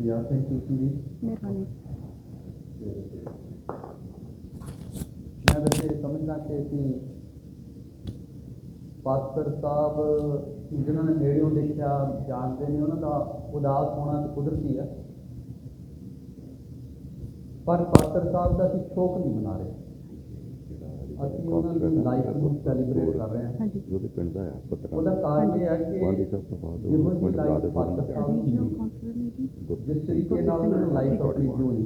You, Sunil. ਮਿਹਰਬਾਨੀ। ਮੈਂ ਵੈਸੇ ਸਮਝਦਾ ਕਿ ਕਿ ਪਾਤਰ ਸਾਹਿਬ ਜਿਨ੍ਹਾਂ ਨੇ ਨੇੜਿਓਂ ਦੇਖਿਆ ਜਾਣਦੇ ਨੇ ਉਹਨਾਂ ਦਾ ਉਦਾਸ ਹੋਣਾ ਤਾਂ ਕੁਦਰਤੀ ਹੈ। ਪਰ ਪਾਤਰ ਸਾਹਿਬ ਦਾ ਅਸੀਂ ਸ਼ੋਕ ਨਹੀਂ ਮਨਾ ਰਹੇ। ਅਸੀਂ ਉਹਨਾਂ ਦੀ ਲਾਈਫ ਨੂੰ ਸੈਲੀਬ੍ਰੇਟ ਕਰ ਰਹੇ ਹਾਂ। ਹਾਂਜੀ। ਉਹਦੇ ਪਿੰਡ ਦਾ ਹੈ ਪੱਤਰਾ ਉਹਦਾ ਕਾਰਨ ਇਹ ਹੈ ਵਾਂਡੀ ਕਿ ਸਾਹਿਬ ਤੋਂ ਬਾਅਦ ਜਿਹੋ ਉਹ ਜਿਹੀ ਪਿੰਡ ਦਾ ਲਾਈਫ ਦੇ ਪਾਤਰ ਸਾਹਿਬ ਦੀ ਰੀਜਨਲ ਸੀ, ਕਾਉਂਸਲਰ ਨੇ ਜੀ ਜਿਸ ਤਰੀਕੇ ਨਾਲ ਉਹਨਾਂ ਨੇ ਲਾਈਫ ਆਪਣੀ ਜੂਈ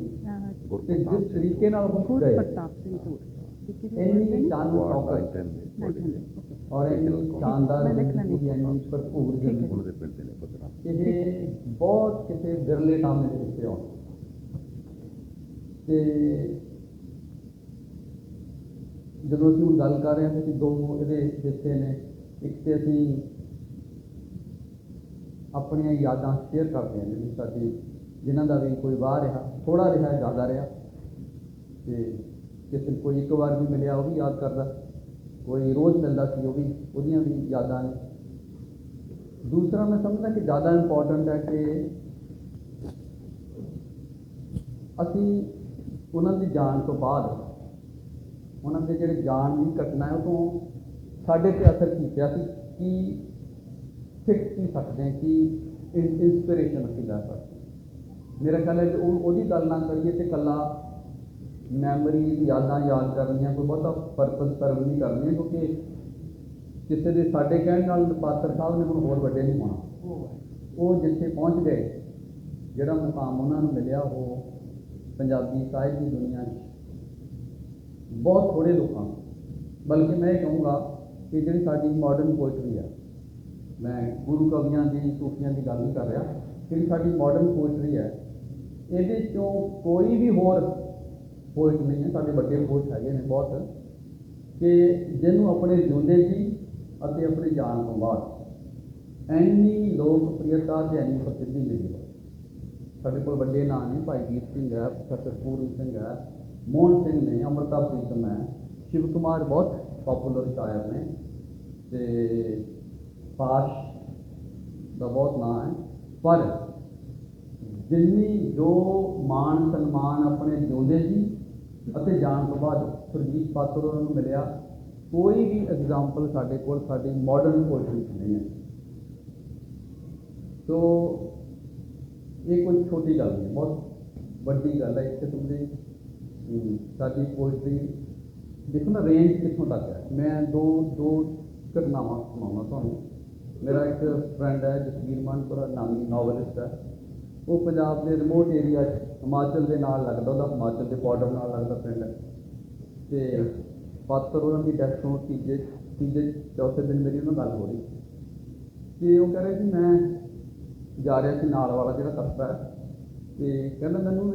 ਤੇ ਜਿਸ ਤਰੀਕੇ ਨਾਲ ਉਹ ਗੁਰ ਗਏ। ਪ੍ਰਤਾਪ ਸਿੰਘ ਹੋਰ ਇੰਨੀ ਜਾਨੂ ਵਾਰਡ ਚੌਕਸ ਟਾਈਮ ਦੇ ਔਰ ਇੰਨੀ ਸ਼ਾਨਦਾਰ ਮੈਂ ਲਿਖ ਲੈਂਦੀ। ਜ਼ਿੰਦਗੀ ਇੰਨੀ ਭਰਪੂਰ ਜ਼ਿੰਦਗੀ ਉਹਨਾਂ ਦੇ ਪਿੰਡ ਦੇ ਨੇ ਪੱਤਰਾ ਇਹ ਬਹੁਤ ਕਿਸੇ ਵਿਰਲੇ ਨਾਮ ਦੇ ਕਿੱਸੇ ਆਉਣ ਤੇ ਜਦੋਂ ਅਸੀਂ ਹੁਣ ਗੱਲ ਕਰ ਰਹੇ ਹਾਂ ਕਿ ਦੋ ਇਹਦੇ ਹਿੱਸੇ ਨੇ, ਇੱਕ ਤੇ ਅਸੀਂ ਆਪਣੀਆਂ ਯਾਦਾਂ ਸ਼ੇਅਰ ਕਰਦੇ ਹਾਂ ਜਿਹੜੀ ਸਾਡੀ, ਜਿਨ੍ਹਾਂ ਦਾ ਵੀ ਕੋਈ ਵਾਹ ਰਿਹਾ ਥੋੜਾ ਰਿਹਾ, ਜ਼ਿਆਦਾ ਰਿਹਾ, ਤੇ ਕਿਸੇ ਕੋਈ ਇੱਕ ਵਾਰ ਵੀ ਮਿਲਿਆ ਉਹ ਵੀ ਯਾਦ ਕਰਦਾ, ਕੋਈ ਰੋਜ਼ ਮਿਲਦਾ ਸੀ ਉਹ ਵੀ, ਉਹਦੀਆਂ ਵੀ ਯਾਦਾਂ ਨੇ। ਦੂਸਰਾ ਮੈਂ ਸਮਝਦਾ ਕਿ ਜ਼ਿਆਦਾ ਇੰਪੋਰਟੈਂਟ ਹੈ ਕਿ ਅਸੀਂ ਉਹਨਾਂ ਦੀ ਜਾਣ ਤੋਂ ਬਾਅਦ ਉਹਨਾਂ ਦੇ ਜਿਹੜੇ ਜਾਣ ਦੀ ਘਟਨਾ ਹੈ ਉਹ ਤੋਂ ਸਾਡੇ ਤੇ ਅਸਰ ਕੀ ਪਿਆ ਸੀ? ਕੀ ਸਿੱਖ ਕੀ ਸਕਦੇ ਹਾਂ? ਕਿ ਇਨਸਪੀਰੇਸ਼ਨ ਅਸੀਂ ਲੈ ਸਕਦੇ। ਮੇਰਾ ਖਿਆਲ ਹੈ ਉਹ ਉਹਦੀ ਗੱਲ ਨਾ ਕਰੀਏ ਤੇ ਕੱਲਾ ਮੈਮਰੀ ਯਾਦਾਂ ਯਾਦ ਕਰਨੀਆਂ ਕੋਈ ਬਹੁਤਾ ਪਰਪਸ ਸਰਵ ਨਹੀਂ ਕਰਨੀਆਂ ਕਿਉਂਕਿ ਕਿਸੇ ਦੇ ਸਾਡੇ ਕਹਿਣ ਨਾਲ ਪਾਤਰ ਸਾਹਿਬ ਨੇ ਹੁਣ ਹੋਰ ਵੱਡੇ ਨਹੀਂ ਹੋਣਾ। ਉਹ ਜਿੱਥੇ ਪਹੁੰਚ ਗਏ ਜਿਹੜਾ ਮੁਕਾਮ ਉਹਨਾਂ ਨੂੰ ਮਿਲਿਆ ਉਹ ਪੰਜਾਬੀ ਸਾਹਿਤ ਦੀ ਦੁਨੀਆ 'ਚ ਬਹੁਤ ਥੋੜੇ ਲੋਕਾਂ ਨੂੰ। ਬਲਕਿ ਮੈਂ ਇਹ ਕਹੂੰਗਾ ਕਿ ਜਿਹੜੀ ਸਾਡੀ ਮਾਡਰਨ ਪੋਇਟਰੀ ਹੈ ਮੈਂ ਗੁਰੂ ਕਵੀਆਂ ਦੀ, ਸੂਫੀਆਂ ਦੀ ਗੱਲ ਨਹੀਂ ਕਰ ਰਿਹਾ, ਜਿਹੜੀ ਸਾਡੀ ਮਾਡਰਨ ਪੋਇਟਰੀ ਹੈ ਇਹਦੇ ਚੋਂ ਕੋਈ ਵੀ ਹੋਰ ਪੋਇਟ ਨਹੀਂ ਹੈ, ਸਾਡੇ ਵੱਡੇ ਪੋਇਟ ਹੈਗੇ ਨੇ ਬਹੁਤ, ਕਿ ਜਿਹਨੂੰ ਆਪਣੇ ਜਿਉਂਦੇ ਜੀ ਅਤੇ ਆਪਣੇ ਜਾਨ ਤੋਂ ਬਾਅਦ ਐਨੀ ਲੋਕਪ੍ਰਿਯਤਾ ਤੇ ਐਨੀ ਪ੍ਰਸਿੱਧੀ ਮਿਲੀ ਹੈ। ਸਾਡੇ ਕੋਲ ਵੱਡੇ ਨਾਂ ਨੇ, ਭਾਈ ਦੀਪ ਸਿੰਘ ਹੈ, ਪ੍ਰੋਫੈਸਰ ਪੂਰਨ ਸਿੰਘ ਹੈ ਮੋਹਨ ਸਿੰਘ ਨੇ ਅਮਰਤਾ ਪ੍ਰੀਤਮ ਹੈ ਸ਼ਿਵ ਕੁਮਾਰ ਬਹੁਤ ਪਪੂਲਰ ਸ਼ਾਇਰ ਨੇ ਤੇ ਪਾਸ਼ ਦਾ ਬਹੁਤ ਨਾਂ ਹੈ। ਪਰ ਜਿੰਨੀ ਜੋ ਮਾਣ ਸਨਮਾਨ ਆਪਣੇ ਜਿਉਂਦੇ ਜੀ ਅਤੇ ਜਾਣ ਤੋਂ ਬਾਅਦ ਸੁਰਜੀਤ ਪਾਤਰ ਉਹਨਾਂ ਨੂੰ ਮਿਲਿਆ ਕੋਈ ਵੀ ਐਗਜ਼ਾਮਪਲ ਸਾਡੇ ਕੋਲ ਸਾਡੀ ਮਾਡਰਨ ਪੋਇਟਰੀ 'ਚ ਨਹੀਂ ਹੈ। ਸੋ ਇਹ ਕੋਈ ਛੋਟੀ ਗੱਲ ਨਹੀਂ ਹੈ, ਬਹੁਤ ਵੱਡੀ ਗੱਲ ਹੈ। ਇੱਕ ਕਿਸਮ ਦੀ ਸਾਡੀ ਪੋਇਟਰੀ ਦੇਖੋ ਨਾ ਰੇਂਜ ਕਿੱਥੋਂ ਤੱਕ ਹੈ। ਮੈਂ ਦੋ ਦੋ ਘਟਨਾਵਾਂ ਸੁਣਾਉਣਾ ਤੁਹਾਨੂੰ। ਮੇਰਾ ਇੱਕ ਫਰੈਂਡ ਹੈ, ਜਸਵੀਰ ਮਾਨਪੁਰਾ ਨਾਮੀ ਨੋਵਲਿਸਟ ਹੈ। ਉਹ ਪੰਜਾਬ ਦੇ ਰਿਮੋਟ ਏਰੀਆ 'ਚ ਹਿਮਾਚਲ ਦੇ ਨਾਲ ਲੱਗਦਾ, ਉਹਦਾ ਹਿਮਾਚਲ ਦੇ ਬਾਰਡਰ ਨਾਲ ਲੱਗਦਾ ਪਿੰਡ। ਹੈ ਤੇ ਪਾਤਰ ਉਹਨਾਂ ਦੀ ਡੈਥ ਹੋਣ ਤੀਜੇ ਤੀਜੇ, ਚੌਥੇ ਦਿਨ ਮੇਰੀ ਉਹਨਾਂ ਨਾਲ ਗੱਲ ਹੋ ਰਹੀ। ਤੇ ਉਹ ਕਹਿ ਰਿਹਾ ਸੀ ਮੈਂ ਜਾ ਰਿਹਾ ਸੀ ਨਾਲ ਵਾਲਾ ਜਿਹੜਾ ਕਸਬਾ ਹੈ। ਤੇ ਕਹਿੰਦਾ ਮੈਨੂੰ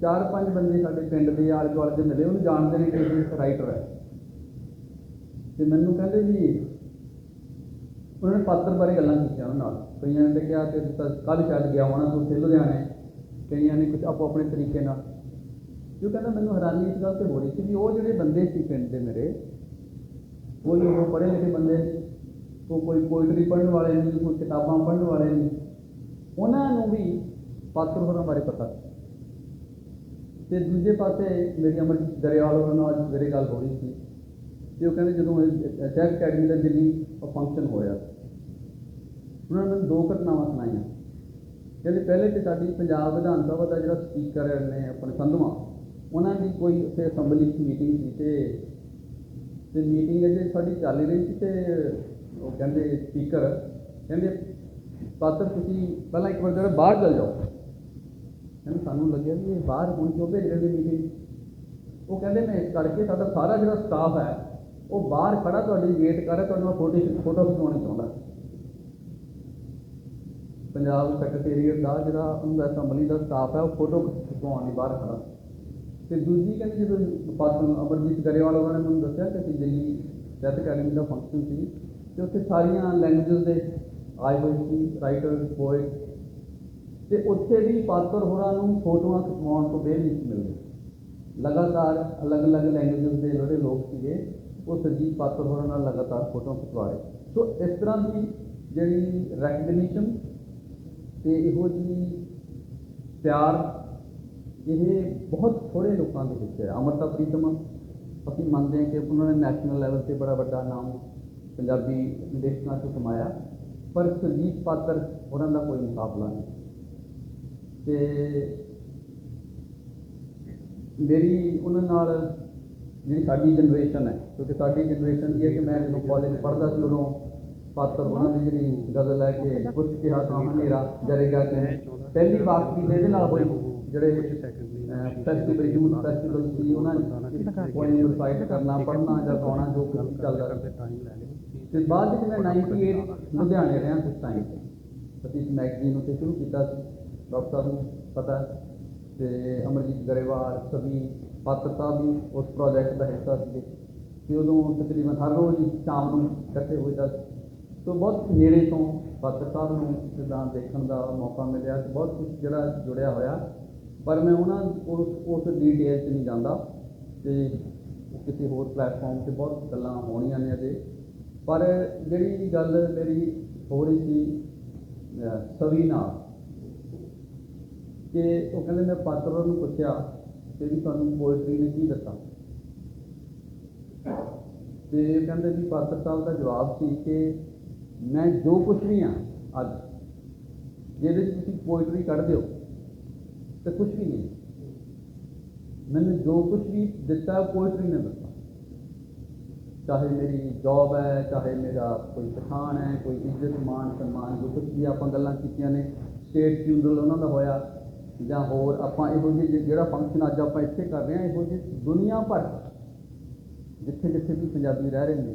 ਚਾਰ ਪੰਜ ਬੰਦੇ ਸਾਡੇ ਪਿੰਡ ਦੇ ਆਲੇ ਦੁਆਲੇ ਦੇ ਮਿਲੇ, ਉਹਨੂੰ ਜਾਣਦੇ ਨੇ ਕਿ ਇਹ ਰਾਈਟਰ ਹੈ। ਤੇ ਮੈਨੂੰ ਕਹਿੰਦੇ ਜੀ ਉਹਨਾਂ ਨੇ ਪਾਤਰ ਬਾਰੇ ਗੱਲਾਂ ਕੀਤੀਆਂ ਉਹਨਾਂ ਨਾਲ। ਕਈਆਂ ਨੇ ਤਾਂ ਕਿਹਾ ਕਿ ਕੱਲ ਸ਼ਾਇਦ ਗਿਆ ਹੋਣਾ, ਤੂੰ ਉੱਥੇ ਲੁਧਿਆਣੇ। ਕਈਆਂ ਨੇ ਕੁਝ ਆਪੋ ਆਪਣੇ ਤਰੀਕੇ ਨਾਲ। ਜੋ ਕਹਿੰਦਾ ਮੈਨੂੰ ਹੈਰਾਨੀ ਇਸ ਗੱਲ ਤੇ ਹੋ ਰਹੀ ਸੀ ਵੀ ਉਹ ਜਿਹੜੇ ਬੰਦੇ ਸੀ ਪਿੰਡ ਦੇ ਮੇਰੇ, ਕੋਈ ਉਹ ਪੜ੍ਹੇ ਲਿਖੇ ਬੰਦੇ ਨਹੀਂ ਉਹ ਕੋਈ ਪੋਇਟਰੀ ਪੜ੍ਹਨ ਵਾਲੇ ਨਹੀਂ, ਕੋਈ ਕਿਤਾਬਾਂ ਪੜ੍ਹਨ ਵਾਲੇ ਨਹੀਂ। ਉਹਨਾਂ ਨੂੰ ਵੀ ਪਾਤਰ ਹੋਰਾਂ ਬਾਰੇ ਪਤਾ ਸੀ। ਤੇ ਦੂਜੇ ਪਾਸੇ ਮੇਰੀ ਅਮਰ ਦਰਿਆਲ ਉਹਨਾਂ ਨਾਲ ਅੱਜ ਸਵੇਰੇ ਗੱਲ ਹੋ ਰਹੀ ਸੀ। ਤੇ ਉਹ ਕਹਿੰਦੇ ਜਦੋਂ ਚੈਕ ਅਕੈਡਮੀ ਦਾ ਦਿੱਲੀ ਫੰਕਸ਼ਨ ਹੋਇਆ, ਉਹਨਾਂ ਨੇ ਮੈਨੂੰ ਦੋ ਘਟਨਾਵਾਂ ਸੁਣਾਈਆਂ। ਕਹਿੰਦੇ ਪਹਿਲੇ ਤੇ ਸਾਡੀ ਪੰਜਾਬ ਵਿਧਾਨ ਸਭਾ ਦਾ ਜਿਹੜਾ ਸਪੀਕਰ ਨੇ ਆਪਣੇ ਸੰਧਵਾ ਉਹਨਾਂ ਦੀ ਕੋਈ ਉੱਥੇ ਅਸੈਂਬਲੀ ਦੀ ਮੀਟਿੰਗ ਸੀ ਤੇ ਤੇ ਮੀਟਿੰਗ ਅਜੇ ਸਾਡੀ ਚੱਲ ਰਹੀ ਸੀ ਤੇ ਉਹ ਕਹਿੰਦੇ ਸਪੀਕਰ ਕਹਿੰਦੇ ਪਾਤਰ ਤੁਸੀਂ ਪਹਿਲਾਂ ਇੱਕ ਵਾਰ ਜਰਾ ਬਾਹਰ ਚਲ ਜਾਓ। ਕਹਿੰਦੇ ਸਾਨੂੰ ਲੱਗਿਆ ਵੀ ਇਹ ਬਾਹਰ ਹੁਣ ਕਿਉਂ ਭੇਜ ਰਹੇ ਮੀਟਿੰਗ ਉਹ ਕਹਿੰਦੇ ਮੈਂ ਇਸ ਕਰਕੇ ਸਾਡਾ ਸਾਰਾ ਜਿਹੜਾ ਸਟਾਫ ਹੈ, ਉਹ ਬਾਹਰ ਖੜਾ ਤੁਹਾਡੀ ਵੇਟ ਕਰ ਰਿਹਾ, ਤੁਹਾਨੂੰ ਫੋਟੋ ਫੋਟੋ ਖਿਚਵਾਉਣੀ ਚਾਹੁੰਦਾ। ਪੰਜਾਬ ਸੈਕਟਰੀਏਟ ਦਾ ਜਿਹੜਾ ਉਹਨਾਂ ਅਸੈਂਬਲੀ ਦਾ ਸਟਾਫ ਹੈ, ਉਹ ਫੋਟੋ ਖਿਚਵਾਉਣ ਲਈ ਬਾਹਰ ਖੜਾ। ਤੇ ਦੂਜੀ ਕਹਿੰਦੇ ਜਦੋਂ ਪਾਸੋਂ ਅਮਰਜੀਤ ਗਰੇਵਾਲ ਉਹਨਾਂ ਨੇ ਮੈਨੂੰ ਦੱਸਿਆ ਕਿ ਅਸੀਂ ਦਿੱਲੀ ਸੈਟ ਅਕੈਡਮੀ ਦਾ ਫੰਕਸ਼ਨ ਸੀ, ਤੇ ਉੱਥੇ ਸਾਰੀਆਂ ਲੈਂਗੁਏਜਸ ਦੇ ਆਏ ਹੋਏ ਸੀ ਰਾਈਟਰ ਪੋਇਟ ਤੇ ਉੱਥੇ ਵੀ ਪਾਤਰ ਹੋਰਾਂ ਨੂੰ ਫੋਟੋਆਂ ਖਿਚਵਾਉਣ ਤੋਂ ਬੇਲ ਨਹੀਂ ਮਿਲਦੀ। ਲਗਾਤਾਰ ਅਲੱਗ-ਅਲੱਗ ਲੈਂਗੁਏਜਸ ਦੇ ਜਿਹੜੇ ਲੋਕ ਸੀਗੇ, ਉਹ ਸਰਜੀਤ ਪਾਤਰ ਹੋਰਾਂ ਨਾਲ ਲਗਾਤਾਰ ਫੋਟੋਆਂ ਖਿਚਵਾ ਰਹੇ। ਸੋ ਇਸ ਤਰ੍ਹਾਂ ਦੀ ਜਿਹੜੀ ਰੈਕਗਨੀਸ਼ਨ ਤੇ ਇਹੋ ਜੀ ਪਿਆਰ, ਇਹ ਬਹੁਤ ਥੋੜੇ ਲੋਕਾਂ ਦੇ ਵਿੱਚ ਹੈ। ਅਮਰਤਾ ਪ੍ਰੀਤਮ, ਅਸੀਂ ਮੰਨਦੇ ਹਾਂ ਕਿ ਉਹਨਾਂ ਨੇ ਨੈਸ਼ਨਲ ਲੈਵਲ ਤੇ ਬੜਾ ਵੱਡਾ ਨਾਮ ਪੰਜਾਬੀ ਇੰਡਸਟਰੀਆਂ 'ਚ ਕਮਾਇਆ, ਪਰ ਸੁਰਜੀਤ ਪਾਤਰ ਉਹਨਾਂ ਦਾ ਕੋਈ ਮੁਕਾਬਲਾ ਨਹੀਂ। ਤੇ ਮੇਰੀ ਉਹਨਾਂ ਨਾਲ ਜਿਹੜੀ ਸਾਡੀ ਜਨਰੇਸ਼ਨ ਹੈ, ਕਿਉਂਕਿ ਸਾਡੀ ਜਨਰੇਸ਼ਨ ਇਹ ਹੈ ਕਿ ਮੈਂ ਜਦੋਂ ਕਾਲਜ ਪੜ੍ਹਦਾ ਸੀ ਉਦੋਂ ਪਾਤਰ ਉਹਨਾਂ ਦੀ ਜਿਹੜੀ ਗਜ਼ਲ ਹੈ ਕਿ ਕੁਝ ਕਿਹਾ ਤਾਂ ਹਨੇਰਾ ਜਰੇਗਾ ਕਿ ਪਹਿਲੀ ਵਾਕਫੀ ਇਹਦੇ ਨਾਲ ਹੋਈ, ਜਿਹੜੇ ਫੈਸਟੀਵਲ ਯੂਥ ਫੈਸਟੀਵਲ ਸੀ, ਉਹਨਾਂ ਨੇ ਪੋਇਮ ਰਿਸਾਈਟ ਕਰਨਾ, ਪੜ੍ਹਨਾ ਜਾਂ ਗਾਉਣਾ, ਜੋ ਕੁਝ ਵੀ ਚੱਲਦਾ ਰਿਹਾ। ਤੇ ਬਾਅਦ ਵਿੱਚ ਮੈਂ 98 ਲੁਧਿਆਣੇ ਰਿਹਾ ਕੁਝ ਟਾਈਮ ਅਸੀਂ ਮੈਗਜ਼ੀਨ ਉੱਤੇ ਸ਼ੁਰੂ ਕੀਤਾ ਸੀ। ਡਾਕਟਰ ਸਾਹਿਬ ਨੂੰ ਪਤਾ ਹੈ। ਤੇ ਅਮਰਜੀਤ ਗਰੇਵਾਲ, ਸਭੀ ਪਾਤਰ ਸਾਹਿਬ ਵੀ ਉਸ ਪ੍ਰੋਜੈਕਟ ਦਾ ਹਿੱਸਾ ਸੀਗੇ। ਤੇ ਉਦੋਂ ਤਕਰੀਬਨ ਹਰ ਰੋਜ਼ ਸ਼ਾਮ ਨੂੰ ਇਕੱਠੇ ਹੋਈਦਾ ਸੀ। ਤੋਂ ਬਹੁਤ ਨੇੜੇ ਤੋਂ ਪਾਤਰ ਸਾਹਿਬ ਨੂੰ ਜਿੱਦਾਂ ਦੇਖਣ ਦਾ ਮੌਕਾ ਮਿਲਿਆ ਬਹੁਤ ਕੁਝ ਜਿਹੜਾ ਜੁੜਿਆ ਹੋਇਆ। ਪਰ ਮੈਂ ਉਹਨਾਂ ਉਸ ਉਸ ਡੀਟੇਲ 'ਚ ਨਹੀਂ ਜਾਂਦਾ ਤੇ ਕਿਸੇ ਹੋਰ ਪਲੇਟਫਾਰਮ ਤੇ ਬਹੁਤ ਗੱਲਾਂ ਹੋਣੀਆਂ ਨੇ ਅਜੇ। ਪਰ ਜਿਹੜੀ ਗੱਲ ਮੇਰੀ ਹੋ ਰਹੀ ਸੀ ਸਵੀ ਨਾਲ ਕਿ ਉਹ ਕਹਿੰਦੇ ਮੈਂ ਪਾਤਰ ਨੂੰ ਪੁੱਛਿਆ ਕਿ ਵੀ ਤੁਹਾਨੂੰ ਪੋਇਟਰੀ ਨੇ ਕੀ ਦਿੱਤਾ? ਤੇ ਕਹਿੰਦੇ ਵੀ ਪਾਤਰ ਸਾਹਿਬ ਦਾ ਜਵਾਬ ਸੀ ਕਿ ਮੈਂ ਜੋ ਕੁਝ ਵੀ ਹਾਂ ਅੱਜ, ਜਿਹਦੇ 'ਚ ਤੁਸੀਂ ਪੋਇਟਰੀ ਕੱਢ ਦਿਓ ਤੇ ਕੁਝ ਵੀ ਨਹੀਂ। ਮੈਨੂੰ ਜੋ ਕੁਝ ਵੀ ਦਿੱਤਾ ਪੋਇਟਰੀ ਨੇ ਦਿੱਤਾ ਚਾਹੇ ਮੇਰੀ ਜੌਬ ਹੈ, ਚਾਹੇ ਮੇਰਾ ਕੋਈ ਪਛਾਣ ਹੈ, ਕੋਈ ਇੱਜ਼ਤ ਮਾਨ ਸਨਮਾਨ ਜੋ ਕੁਝ ਵੀ ਆਪਾਂ ਗੱਲਾਂ ਕੀਤੀਆਂ ਨੇ ਸਟੇਟ ਫਿਊਨਰਲ ਉਹਨਾਂ ਦਾ ਹੋਇਆ ਜਾਂ ਹੋਰ ਆਪਾਂ ਇਹੋ ਜਿਹੇ ਜਿ- ਜਿਹੜਾ ਫੰਕਸ਼ਨ ਅੱਜ ਆਪਾਂ ਇੱਥੇ ਕਰ ਰਹੇ ਹਾਂ, ਇਹੋ ਜਿਹੇ ਦੁਨੀਆ ਭਰ ਜਿੱਥੇ ਜਿੱਥੇ ਵੀ ਪੰਜਾਬੀ ਰਹਿ ਰਹੇ ਨੇ,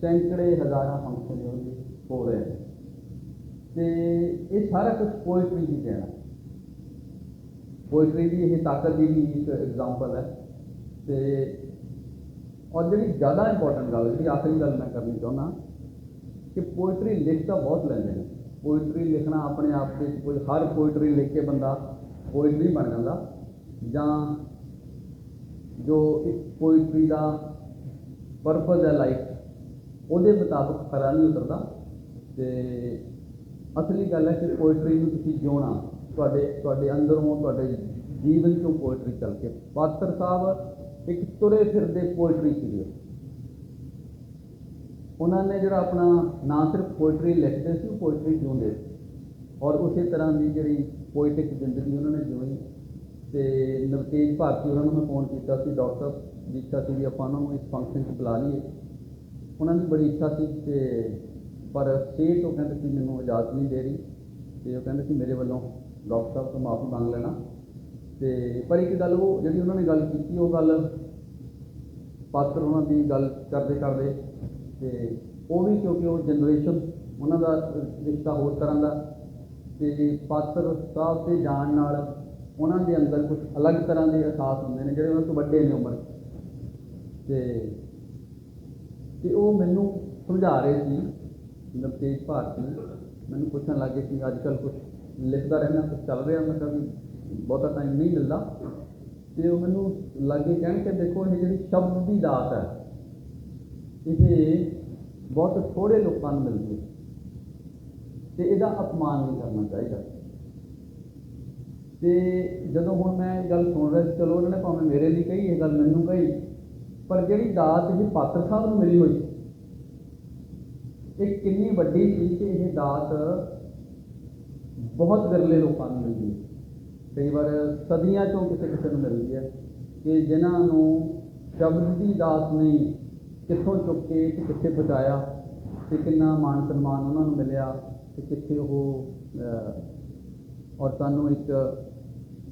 ਸੈਂਕੜੇ ਹਜ਼ਾਰਾਂ ਫੰਕਸ਼ਨ ਇਹੋ ਜਿਹੇ ਹੋ ਰਹੇ ਨੇ। ਤੇ ਇਹ ਸਾਰਾ ਕੁਝ ਪੋਇਟਰੀ ਦੀ ਦੇਣਾ ਪੋਇਟਰੀ ਦੀ ਇਹ ਤਾਕਤ ਦੀ ਵੀ ਇੱਕ ਐਗਜ਼ਾਮਪਲ ਹੈ। ਤੇ ਔਰ ਜਿਹੜੀ ਜ਼ਿਆਦਾ ਇੰਪੋਰਟੈਂਟ ਗੱਲ, ਜਿਹੜੀ ਆਖਰੀ ਗੱਲ ਮੈਂ ਕਰਨੀ ਚਾਹੁੰਦਾ, ਕਿ ਪੋਇਟਰੀ ਲਿਖ ਤਾਂ ਬਹੁਤ ਲੈਂਦੇ ਨੇ। ਪੋਇਟਰੀ ਲਿਖਣਾ ਆਪਣੇ ਆਪ ਵਿੱਚ ਕੋਈ, ਹਰ ਪੋਇਟਰੀ ਲਿਖ ਕੇ ਬੰਦਾ ਪੋਇਟਰੀ ਬਣ ਜਾਂਦਾ ਜਾਂ ਜੋ ਇੱਕ ਪੋਇਟਰੀ ਦਾ ਪਰਪਸ ਹੈ ਲਾਈਫ ਉਹਦੇ ਮੁਤਾਬਕ ਖਰਾ ਨਹੀਂ ਉਤਰਦਾ। ਤੇ ਅਸਲੀ ਗੱਲ ਹੈ ਕਿ ਪੋਇਟਰੀ ਨੂੰ ਤੁਸੀਂ ਜਿਉਣਾ, ਤੁਹਾਡੇ ਤੁਹਾਡੇ ਅੰਦਰੋਂ, ਤੁਹਾਡੇ ਜੀਵਨ ਚੋਂ ਪੋਇਟਰੀ ਚੱਲ ਕੇ। ਪਾਤਰ ਸਾਹਿਬ ਇੱਕ ਤੁਰੇ ਫਿਰਦੇ ਪੋਇਟਰੀ ਸੀਗੇ ਉਹਨਾਂ ਨੇ ਜਿਹੜਾ ਆਪਣਾ ਨਾ ਸਿਰਫ ਪੋਇਟਰੀ ਲਿਖਦੇ ਸੀ, ਉਹ ਪੋਇਟਰੀ ਜਿਉਂਦੇ ਸੀ। ਔਰ ਉਸੇ ਤਰ੍ਹਾਂ ਦੀ ਜਿਹੜੀ ਪੋਇਟਿਕ ਜ਼ਿੰਦਗੀ ਉਹਨਾਂ ਨੇ ਜਿਉਣੀ ਤੇ ਨਵਤੇਜ ਭਾਰਤੀ ਉਹਨਾਂ ਨੂੰ ਮੈਂ ਫੋਨ ਕੀਤਾ ਸੀ ਡਾਕਟਰ ਦੀ ਇੱਛਾ ਸੀ ਵੀ ਆਪਾਂ ਉਹਨਾਂ ਨੂੰ ਇਸ ਫੰਕਸ਼ਨ 'ਚ ਬੁਲਾ ਲਈਏ। ਉਹਨਾਂ ਦੀ ਬੜੀ ਇੱਛਾ ਸੀ ਤੇ ਪਰ ਸਟੇਟ ਉਹ ਕਹਿੰਦੇ ਸੀ ਮੈਨੂੰ ਇਜਾਜ਼ਤ ਨਹੀਂ ਦੇ ਰਹੀ ਤੇ ਉਹ ਕਹਿੰਦੇ ਸੀ ਮੇਰੇ ਵੱਲੋਂ ਡਾਕਟਰ ਸਾਹਿਬ ਤੋਂ ਮਾਫੀ ਮੰਗ ਲੈਣਾ। ਤੇ ਪਰ ਇੱਕ ਗੱਲ ਉਹ ਜਿਹੜੀ ਉਹਨਾਂ ਨੇ ਗੱਲ ਕੀਤੀ, ਉਹ ਗੱਲ ਪਾਤਰ ਉਹਨਾਂ ਦੀ ਗੱਲ ਕਰਦੇ ਕਰਦੇ ਤੇ ਉਹ ਵੀ ਕਿਉਂਕਿ ਉਹ ਜਨਰੇਸ਼ਨ ਉਹਨਾਂ ਦਾ ਰਿਸ਼ਤਾ ਹੋਰ ਤਰ੍ਹਾਂ ਦਾ ਤੇ ਪਾਤਰ ਸਾਹਿਬ ਦੇ ਜਾਣ ਨਾਲ ਉਹਨਾਂ ਦੇ ਅੰਦਰ ਕੁਝ ਅਲੱਗ ਤਰ੍ਹਾਂ ਦੇ ਅਹਿਸਾਸ ਹੁੰਦੇ ਨੇ, ਜਿਹੜੇ ਉਹਨਾਂ ਤੋਂ ਵੱਡੇ ਨੇ ਉਮਰ। 'ਚ। ਤੇ ਤੇ ਉਹ ਮੈਨੂੰ ਸਮਝਾ ਰਹੇ ਸੀ ਨਵਤੇਜ ਭਾਰਤੀ ਮੈਨੂੰ ਪੁੱਛਣ ਲੱਗੇ ਕਿ ਅੱਜ ਕੱਲ ਕੁਝ ਲਿਖਦਾ ਰਹਿਣਾ ਕੁਝ ਚੱਲ ਰਿਹਾ, ਮੈਂ ਕਿਹਾ ਬਹੁਤਾ ਟਾਈਮ ਨਹੀਂ ਮਿਲਦਾ। ਤੇ ਉਹ ਮੈਨੂੰ ਲੱਗੇ ਕਹਿਣ ਕਿ ਦੇਖੋ, ਇਹ ਜਿਹੜੀ ਸ਼ਬਦ ਦੀ ਦਾਤ ਹੈ, ਇਹ ਬਹੁਤ ਥੋੜੇ ਲੋਕਾਂ ਨੂੰ ਮਿਲਦੀ ਹੈ। ਤੇ ਇਹਦਾ ਅਪਮਾਨ ਨਹੀਂ ਕਰਨਾ ਚਾਹੀਦਾ। ਤੇ ਜਦੋਂ ਹੁਣ ਮੈਂ ਗੱਲ ਸੁਣ ਰਿਹਾ ਸੀ, ਚਲੋ ਉਹਨਾਂ ਨੇ ਭਾਵੇਂ ਮੇਰੇ ਲਈ ਕਹੀ, ਇਹ ਗੱਲ ਮੈਨੂੰ ਕਹੀ, ਪਰ ਜਿਹੜੀ ਦਾਤ ਇਹ ਪਾਤਰ ਸਾਹਿਬ ਨੂੰ ਮਿਲੀ ਹੋਈ, ਇਹ ਕਿੰਨੀ ਵੱਡੀ ਚੀਜ਼ ਕਿ ਇਹ ਦਾਤ ਬਹੁਤ ਵਿਰਲੇ ਲੋਕਾਂ ਨੂੰ ਮਿਲਦੀ ਹੈ। ਕਈ ਵਾਰ ਸਦੀਆਂ ਚੋਂ ਕਿਸੇ ਕਿਸੇ ਨੂੰ ਮਿਲਦੀ ਹੈ ਕਿ ਜਿਨ੍ਹਾਂ ਨੂੰ ਸ਼ਬਦ ਦੀ ਦਾਤ ਨੇ ਕਿੱਥੋਂ ਚੁੱਕ ਕੇ ਕਿੱਥੇ ਪਹੁੰਚਾਇਆ ਤੇ ਕਿੰਨਾ ਮਾਣ ਸਨਮਾਨ ਉਹਨਾਂ ਨੂੰ ਮਿਲਿਆ। ਤੇ ਕਿੱਥੇ ਉਹ ਅਹ, ਔਰ ਸਾਨੂੰ ਇੱਕ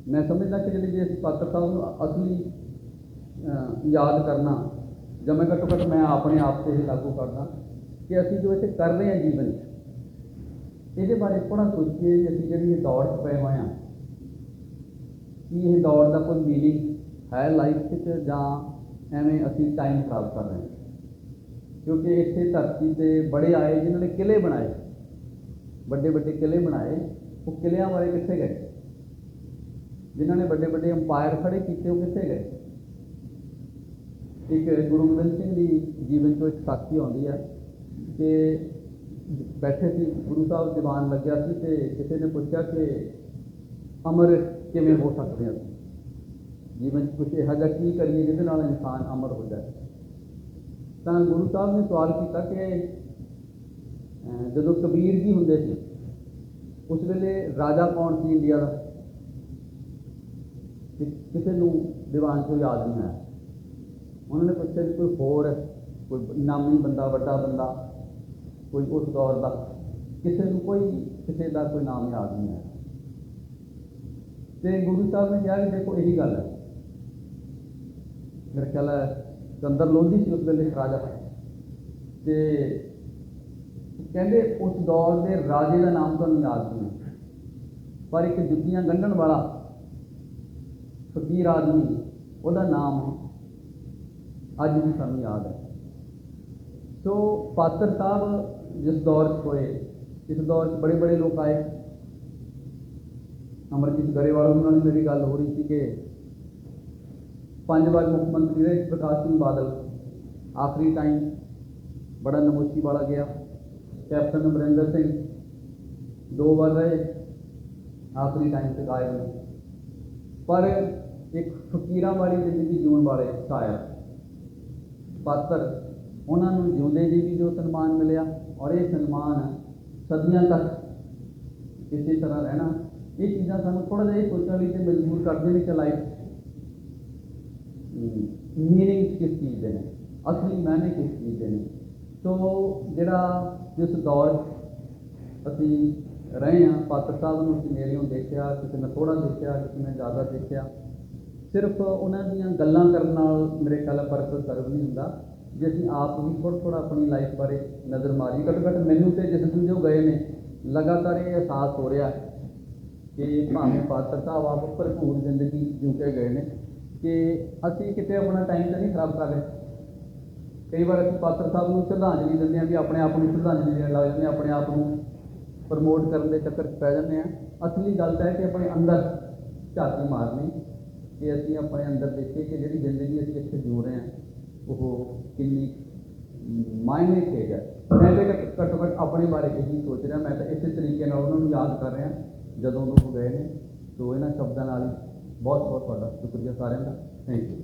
ਮੈਂ ਸਮਝਦਾ ਕਿ ਜਿਹੜੀ ਜੇ ਅਸੀਂ ਪਾਤਰ ਸਾਹਿਬ ਨੂੰ ਅਸਲੀ ਅਹ, ਯਾਦ ਕਰਨਾ ਜਾਂ ਮੈਂ ਘੱਟੋ ਘੱਟ ਮੈਂ ਆਪਣੇ ਆਪ ਤੇ ਇਹ ਲਾਗੂ ਕਰਦਾ ਕਿ ਅਸੀਂ ਜੋ ਇੱਥੇ ਕਰ ਰਹੇ ਹਾਂ ਜੀਵਨ 'ਚ ਇਹਦੇ ਬਾਰੇ ਥੋੜ੍ਹਾ ਸੋਚੀਏ ਕਿ ਅਸੀਂ ਜਿਹੜੀ ਇਹ ਦੌੜ 'ਚ ਪਏ ਹੋਏ ਹਾਂ ਕੀ ਇਹ ਦੌੜ ਦਾ ਕੋਈ ਮੀਨਿੰਗ ਹੈ ਲਾਈਫ 'ਚ ਜਾਂ ਐਵੇਂ ਅਸੀਂ ਟਾਈਮ ਖਰਾਬ ਕਰ ਰਹੇ ਹਾਂ ਕਿਉਂਕਿ ਇੱਥੇ ਧਰਤੀ ਤੇ ਬੜੇ ਆਏ ਜਿਨ੍ਹਾਂ ਨੇ ਕਿਲੇ ਬਣਾਏ ਵੱਡੇ ਵੱਡੇ ਕਿਲੇ ਬਣਾਏ, ਉਹ ਕਿਲਿਆਂ ਬਾਰੇ ਕਿੱਥੇ ਗਏ? ਜਿਨ੍ਹਾਂ ਨੇ ਵੱਡੇ ਵੱਡੇ ਅੰਪਾਇਰ ਖੜੇ ਕੀਤੇ, ਉਹ ਕਿੱਥੇ ਗਏ? ਇੱਕ ਗੁਰੂ ਗੋਬਿੰਦ ਸਿੰਘ ਦੀ ਜੀਵਨ ਤੋਂ ਇੱਕ ਸਾਖੀ ਆਉਂਦੀ ਹੈ ਕਿ ਬੈਠੇ ਸੀ, ਗੁਰੂ ਸਾਹਿਬ ਦੀਵਾਨ ਲੱਗਿਆ ਸੀ ਤੇ ਕਿਸੇ ਨੇ ਪੁੱਛਿਆ ਕਿ ਅਮਰ ਕਿਵੇਂ ਹੋ ਸਕਦੇ ਹਾਂ ਜੀਵਨ 'ਚ ਕੁਝ ਇਹੋ ਜਿਹਾ ਕੀ ਕਰੀਏ ਜਿਹਦੇ ਨਾਲ ਇਨਸਾਨ ਅਮਰ ਹੋ ਜਾਏ? ਤਾਂ ਗੁਰੂ ਸਾਹਿਬ ਨੇ ਸਵਾਲ ਕੀਤਾ ਕਿ ਜਦੋਂ ਕਬੀਰ ਜੀ ਹੁੰਦੇ ਸੀ, ਉਸ ਵੇਲੇ ਰਾਜਾ ਕੌਣ ਸੀ ਇੰਡੀਆ ਦਾ? ਕਿਸੇ ਨੂੰ ਦੀਵਾਨ ਚੋਂ ਯਾਦ ਨਹੀਂ ਆਇਆ। ਉਹਨਾਂ ਨੇ ਪੁੱਛਿਆ ਵੀ ਕੋਈ ਹੋਰ ਕੋਈ ਨਾਮੀ ਬੰਦਾ, ਵੱਡਾ ਬੰਦਾ, ਕੋਈ ਉਸ ਦੌਰ ਦਾ। ਕਿਸੇ ਨੂੰ ਕੋਈ, ਕਿਸੇ ਦਾ ਕੋਈ ਨਾਮ ਯਾਦ ਨਹੀਂ ਆਇਆ। ਤੇ ਗੁਰੂ ਸਾਹਿਬ ਨੇ ਕਿਹਾ ਕਿ ਦੇਖੋ, ਇਹੀ ਗੱਲ ਹੈ। ਮੇਰੇ ਖਿਆਲ ਹੈ, ਚੰਦਰ ਲੋਧੀ ਸੀ ਉਸ ਵੇਲੇ ਰਾਜਾ। ਤੇ ਕਹਿੰਦੇ ਉਸ ਦੌਰ ਦੇ ਰਾਜੇ ਦਾ ਨਾਮ ਤੁਹਾਨੂੰ ਯਾਦ ਨਹੀਂ ਪਰ ਇੱਕ ਜੁੱਤੀਆਂ ਗੰਢਣ ਵਾਲਾ ਫਕੀਰ ਆਦਮੀ, ਉਹਦਾ ਨਾਮ ਅੱਜ ਵੀ ਸਾਨੂੰ ਯਾਦ ਹੈ। ਸੋ ਪਾਤਰ ਸਾਹਿਬ ਜਿਸ ਦੌਰ 'ਚ ਹੋਏ, ਇਸ ਦੌਰ 'ਚ ਬੜੇ ਬੜੇ ਲੋਕ ਆਏ। ਅਮਰਜੀਤ ਗਰੇਵਾਲ ਉਹਨਾਂ ਨਾਲ ਮੇਰੀ ਗੱਲ ਹੋ ਰਹੀ ਸੀ ਕਿ ਪੰਜ ਵਾਰ ਮੁੱਖ ਮੰਤਰੀ ਰਹੇ ਪ੍ਰਕਾਸ਼ ਸਿੰਘ ਬਾਦਲ। ਆਖਰੀ ਟਾਈਮ ਬੜਾ ਨਮੋਸ਼ੀ ਵਾਲਾ ਗਿਆ। ਕੈਪਟਨ ਅਮਰਿੰਦਰ ਸਿੰਘ। ਦੋ ਵਾਰ ਰਹੇ। ਆਖਰੀ ਟਾਈਮ ਤੱਕ ਆਏ ਨੇ ਪਰ ਇੱਕ ਫਕੀਰਾਂ ਵਾਲੀ ਜ਼ਿੰਦਗੀ ਜਿਉਣ ਵਾਲੇ ਸ਼ਾਇਰ। ਪਾਤਰ, ਉਹਨਾਂ ਨੂੰ ਜਿਉਂਦੇ ਜੀ ਵੀ ਜੋ ਸਨਮਾਨ ਮਿਲਿਆ ਔਰ ਇਹ ਸਨਮਾਨ ਸਦੀਆਂ ਤੱਕ ਇਸੇ ਤਰ੍ਹਾਂ ਰਹਿਣਾ। ਇਹ ਚੀਜ਼ਾਂ ਸਾਨੂੰ ਥੋੜਾ ਜਿਹਾ ਸੋਚਣ ਲਈ ਤੇ ਮਜਬੂਰ ਕਰਦੇ ਨੇ ਕਿ ਲਾਈਫ ਮੀਨਿੰਗ ਕਿਸ ਚੀਜ਼ ਦੇ ਨੇ? ਅਸਲੀ ਮਾਇਨੇ ਕਿਸ ਚੀਜ਼ ਦੇ ਨੇ? ਸੋ ਜਿਹੜਾ ਜਿਸ ਦੌਰ 'ਚ ਅਸੀਂ ਰਹੇ ਹਾਂ ਪਾਤਰ ਸਾਹਿਬ ਨੂੰ ਅਸੀਂ ਨੇੜਿਓਂ ਦੇਖਿਆ, ਕਿਸੇ ਨੇ ਥੋੜਾ ਦੇਖਿਆ, ਕਿਸੇ ਨੇ ਜ਼ਿਆਦਾ ਦੇਖਿਆ। ਸਿਰਫ ਉਹਨਾਂ ਦੀਆਂ ਗੱਲਾਂ ਕਰਨ ਨਾਲ ਮੇਰੇ ਖਿਆਲ ਪਰਪਸ ਸਰਵ ਨਹੀਂ ਹੁੰਦਾ। ਜੇ ਅਸੀਂ ਆਪ ਵੀ ਥੋੜ੍ਹਾ ਥੋੜ੍ਹਾ ਆਪਣੀ ਲਾਈਫ ਬਾਰੇ ਨਜ਼ਰ ਮਾਰੀ ਘੱਟੋ ਘੱਟ ਮੈਨੂੰ ਤੇ ਜਿਸ ਦਿਨ ਜੋ ਗਏ ਨੇ, ਲਗਾਤਾਰ ਇਹ ਅਹਿਸਾਸ ਹੋ ਰਿਹਾ ਕਿ ਭਾਵੇਂ ਪਾਤਰ ਸਾਹਿਬ ਆਪ ਭਰਪੂਰ ਜ਼ਿੰਦਗੀ ਜਿਉ ਕੇ ਗਏ ਨੇ, ਕਿ ਅਸੀਂ ਕਿਤੇ ਆਪਣਾ ਟਾਈਮ ਤਾਂ ਨਹੀਂ ਖਰਾਬ ਕਰ ਰਹੇ। ਕਈ ਵਾਰ ਅਸੀਂ ਪਾਤਰ ਸਾਹਿਬ ਨੂੰ ਸ਼ਰਧਾਂਜਲੀ ਦਿੰਦੇ ਹਾਂ ਵੀ ਆਪਣੇ ਆਪ ਨੂੰ ਸ਼ਰਧਾਂਜਲੀ ਦੇਣ ਲੱਗ ਜਾਂਦੇ ਹਾਂ, ਆਪਣੇ ਆਪ ਨੂੰ ਪ੍ਰਮੋਟ ਕਰਨ ਦੇ ਚੱਕਰ 'ਚ ਪੈ ਜਾਂਦੇ ਹਾਂ। ਅਸਲੀ ਗੱਲ ਤਾਂ ਹੈ ਕਿ ਆਪਣੇ ਅੰਦਰ ਝਾਤੀ ਮਾਰਨੀ, ਕਿ ਅਸੀਂ ਆਪਣੇ ਅੰਦਰ ਦੇਖੀਏ ਕਿ ਜਿਹੜੀ ਜ਼ਿੰਦਗੀ ਅਸੀਂ ਇੱਥੇ ਜਿਉ ਰਹੇ ਹਾਂ, ਉਹ ਕਿੰਨੀ ਮਾਇਨੇ ਖੇਜ ਹੈ। ਮੈਂ ਤਾਂ ਘੱਟੋ ਘੱਟ ਆਪਣੇ ਬਾਰੇ ਇਹੀ ਸੋਚ ਰਿਹਾ, ਮੈਂ ਤਾਂ ਇਸੇ ਤਰੀਕੇ ਨਾਲ ਉਹਨਾਂ ਨੂੰ ਯਾਦ ਕਰ ਰਿਹਾ, ਜਦੋਂ ਉਹ ਗਏ ਨੇ। ਸੋ ਇਹਨਾਂ ਸ਼ਬਦਾਂ ਨਾਲ ਬਹੁਤ ਬਹੁਤ ਤੁਹਾਡਾ ਸ਼ੁਕਰੀਆ ਸਾਰਿਆਂ ਦਾ। Thank you